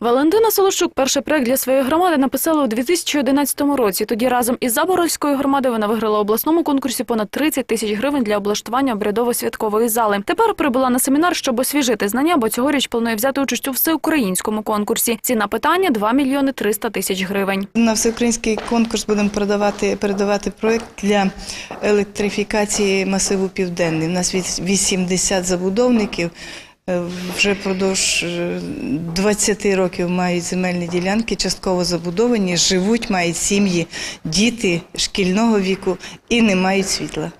Валентина Солощук перший проект для своєї громади написала у 2011 році. Тоді разом із Заборовською громадою вона виграла в обласному конкурсі понад 30 тисяч гривень для облаштування обрядово-святкової зали. Тепер прибула на семінар, щоб освіжити знання, бо цьогоріч планує взяти участь у всеукраїнському конкурсі. Ціна питання 2 мільйони 300 тисяч гривень. На всеукраїнський конкурс будемо продавати, передавати проект для електрифікації масиву Південний. У нас від 80 забудовників. Е, Вже впродовж е, 20 років мають земельні ділянки, частково забудовані, живуть, мають сім'ї, діти шкільного віку і не мають світла.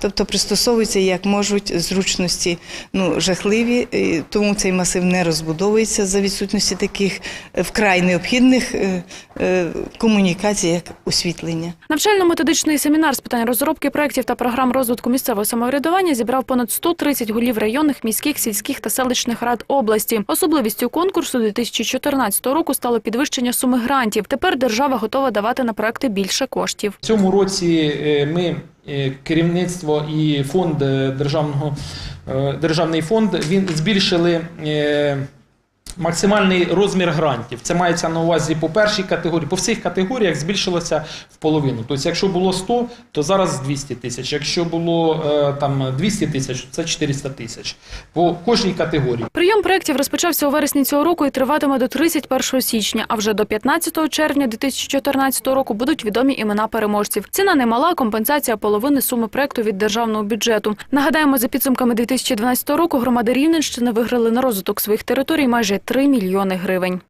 Тобто пристосовуються як можуть зручності ну, жахливі, тому цей масив не розбудовується за відсутності таких е, вкрай необхідних е, е, комунікацій, як освітлення. Навчально-методичний семінар з питань розробки проєктів та програм розвитку місцевого самоврядування зібрав понад 130 голів районних, міських, сільських та селищних рад області. Особливістю конкурсу 2014 року стало підвищення суми грантів. Тепер держава готова давати на проекти більше коштів. В цьому році ми керівництво і фонд е, державного е, державний фонд він збільшили. Максимальний розмір грантів. Це мається на увазі по першій категорії. По всіх категоріях збільшилося в половину. Тобто, якщо було 100, то зараз 200 тисяч. Якщо було е, там 200 тисяч, то це 400 тисяч. По кожній категорії. Прийом проєктів розпочався у вересні цього року і триватиме до 31 січня. А вже до 15 червня 2014 року будуть відомі імена переможців. Ціна немала, компенсація половини суми проєкту від державного бюджету. Нагадаємо, за підсумками 2012 року громади Рівненщини виграли на розвиток своїх територій майже 3 мільйони гривень.